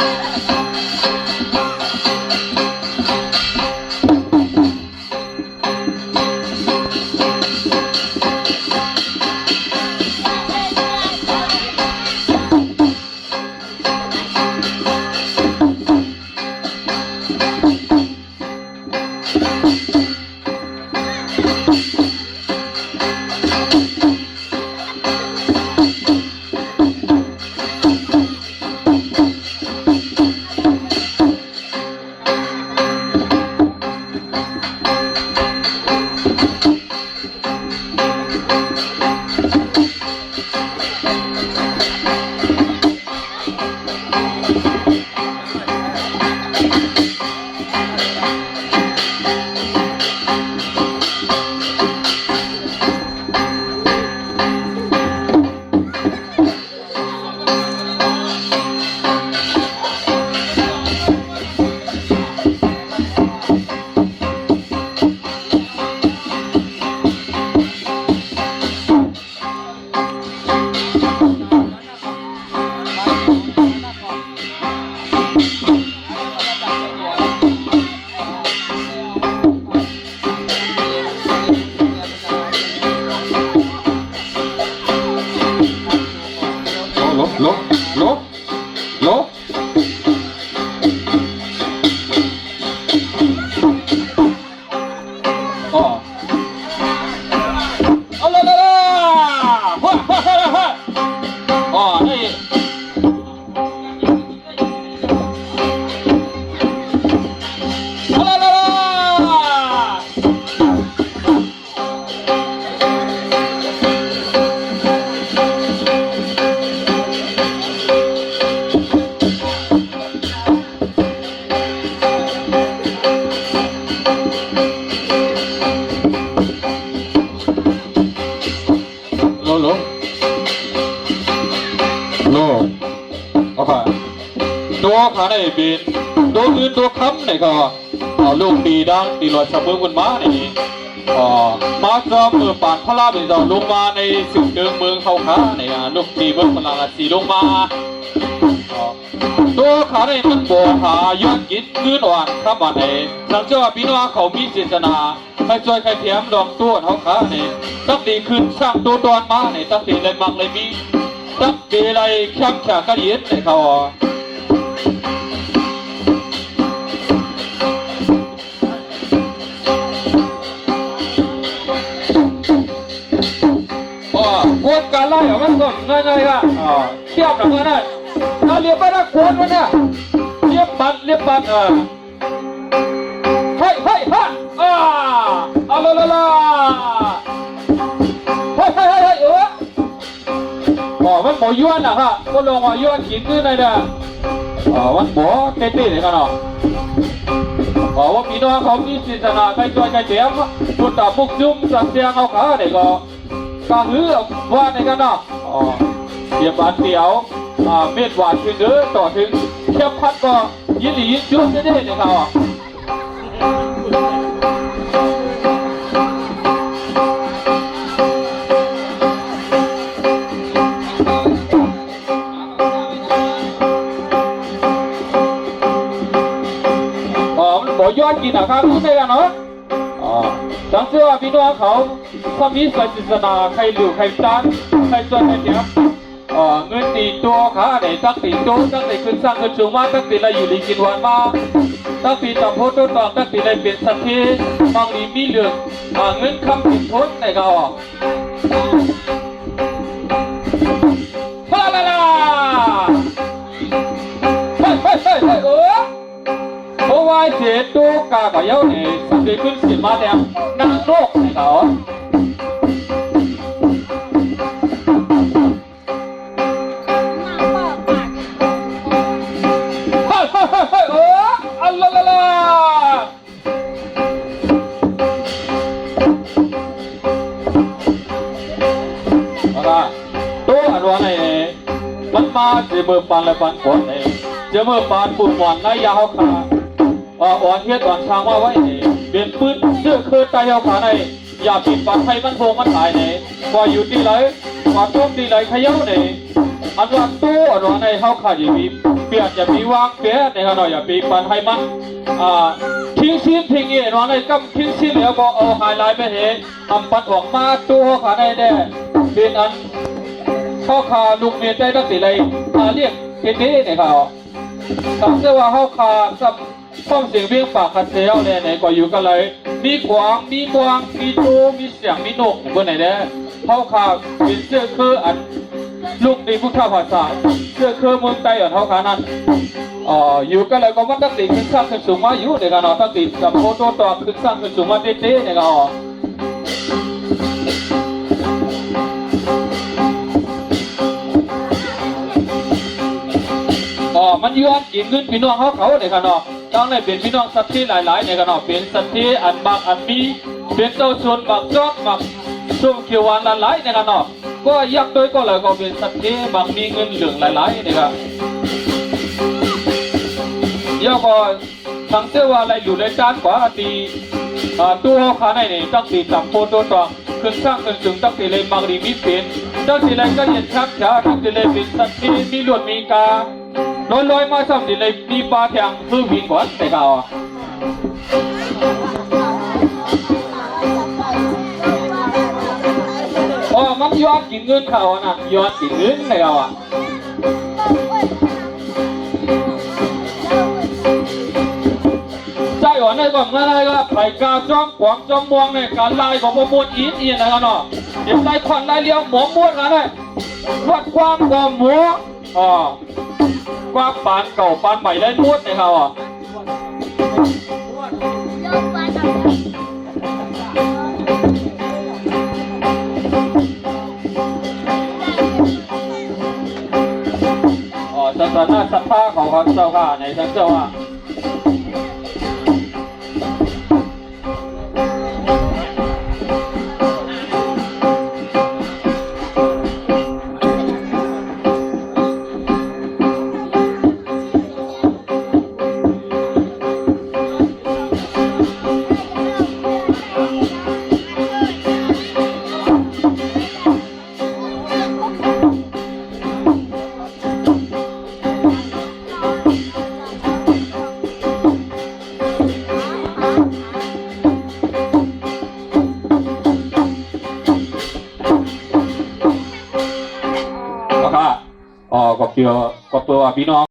Música ลบล โลเอาค่ะตัวขาในบินตัวอื่นตัวค้ำเนี่ยก็เอาลูกตีดังตีหลอดชะเบิงบนม้านี่อ๋อมาจอมมือปานพระลาเป็นจ้าลงมาในสุดเดิมเมืองเขาขาเนี่ยลูกตีเบิ้งพลังสีลงมาอ๋อตัวขาในมันบ่หาย้อนกินคืนอ่อนครับวันหนสังเจ้าพี่น้องเขามีเจตนาให้ช่วยใครเทียมดองตัวเขาขาเนี่ยตั้งดีขึ้นสร้างตัวตอนมาเนี่ยตั้งดีเลยมังเลยมี ตั้งดีเลยแคบแขกกระเดียดเนี่ยเขาอะอ๋อกวนการไล่ออกมันก่อนง่ายๆก็อ๋อเทียบหนังกันได้ถ้าเรียบไปนะกวนมันเนี่ยเรียบปัดเรียบปัดเออเฮ้ยเฮ้ยฮะอ่าเอาละละละ มันหมอยวนนะฮะก็ลงหมอยวนกินขึ้นเลยนะอ๋อมันหมอเต้ๆเลยกันเนาะอ๋อว่าพี่น้องเขามีจิตนาใครช่วยใครเสียมพุทธปุกจุ่มสักเสียงเอาขาเนี่ยก็กางหือว่าในกันเนาะอ๋อเสียบานเดียวอ่าเม็ดหวานขึ้นเด้อต่อถึงแค่พัดก็ยินดียินจุ่มจะได้เนี่ยเขาอะอ๋ เกตว่าพี่น้องเขาถ้ามีศาสนาใครหลิวใครตั้งใครส่วนใครเดียวอ๋อเงินตีตัวขาไหนตั้งตีโตตั้งแต่ขึ้นสร้างเงินสูงมาตั้งแต่ละอยู่ลีกินวันมาตั้งปีต่อโพต้นต่อตั้งแต่ละเปลี่ยนสักทีบางลีมีเหลืองอ่าเงินคำผิดพ้นในเขาอะฮาลาลาเฮ้ยเฮ้ยเฮ้ยเฮ้ยเออเพราะว่าเสียตัวกากับเย้าเนี่ยสังเกตขึ้นสิมาแดงนางโลก มันมาจะเบิกปานและปานผลเนี่ยจะเบิกปานปุ่นหวานในยาเขาอ่าอ่อนเทียดอ่อนช้างว่าไว้นี่เปลี่ยนปืนเสื้อคือตายเอาขาในอย่าผิดปากไทยมันโพงมันหายนี่ว่าอยู่ที่ไหนว่าต้มที่ไหนขย้านี่อันว่าตู้อันว่าในเฮาขาดอย่ามีเปลี่ยนจะมีวางเปลี่ยนในขณะอย่าปีปันให้มันอ่าทิ้งซีนทิ้งเงี้ยอันในกำทิ้งซีนแล้วก็เอาไฮไลท์ไปเห็นทำปันออกมาตู้เขาขาดได้แน่เป็นอัน เขาขาลูกเมียใจตั้งแต่ไรอาเรียกเกเต้เนี่ยครับแต่เชื่อว่าเขาขากับความเสียงเบี้ยงปากคันเซลเนี่ยไหนก็อยู่กันเลย มีขวางมีกวางมีโจมีเสียงมีนกอย่างพวกไหนเนี่ยเขาขาเป็นเสื้อคืออันลูกดีผู้ข้าภาษาเสื้อเครือเมืองไต้อะเท่ากันนั้นอ๋ออยู่กันเลยก็มันตั้งแต่ขึ้นสร้างขึ้นสูงมาอยู่ในกันเนาะตั้งแต่กับโคโตต่อขึ้นสร้างขึ้นสูงมาเต้ๆในกันอ๋อ มันย้อนกินเงินพี่น้องเขาเขาในกันเนาะตั้งในเป็นพี่น้องสัตว์ที่หลายๆในกันเนาะเป็นสัตว์ที่อันบางอันมีเป็นเจ้าชนบางจอกบางส้มเขียวหวานหลายๆในกันเนาะก็ยักษ์โดยก็เลยก็เป็นสัตว์ที่บางมีเงินเหลืองหลายๆในกัน要个ทั้งเสื้อว่าอะไรอยู่ในจานกว่าตีอ่าตัวเขาขาในนี่ตั้งตีจับโพตัวตัวขึ้นสร้างขึ้นสูงตั้งตีเลยมังรีมีเป็นเจ้าตีเลยก็เห็นชักช้าตั้งตีเลยเป็นสัตว์ที่มีลวดมีกา โดนลอยมาซ้ำตีเลยมีปลาแทงคือวิ่งก่อนแต่เขาอะอ๋อมันย้อนกินเงินเขาอะนะย้อนกินเงินในเขาอะใจหวานในก่อนเมื่อไรก็ไผ่กาจ้องขวางจ้องมวงในการลายของประมวลอีนเอียนนะครับเนาะเดี๋ยวไล่ควันไล่เลี้ยวหมอม้วนกันเลยวัดความกับหมูอ๋อ ความปานเก่าปานใหม่ได้ม้วนนะครับอะอ๋อศาสนาศรัทธาของเขาเจ้าค่ะในทั้งเจ้าว่า ก็ค่ะอ๋อก็เดี๋ยวกับตัวพี่น้อง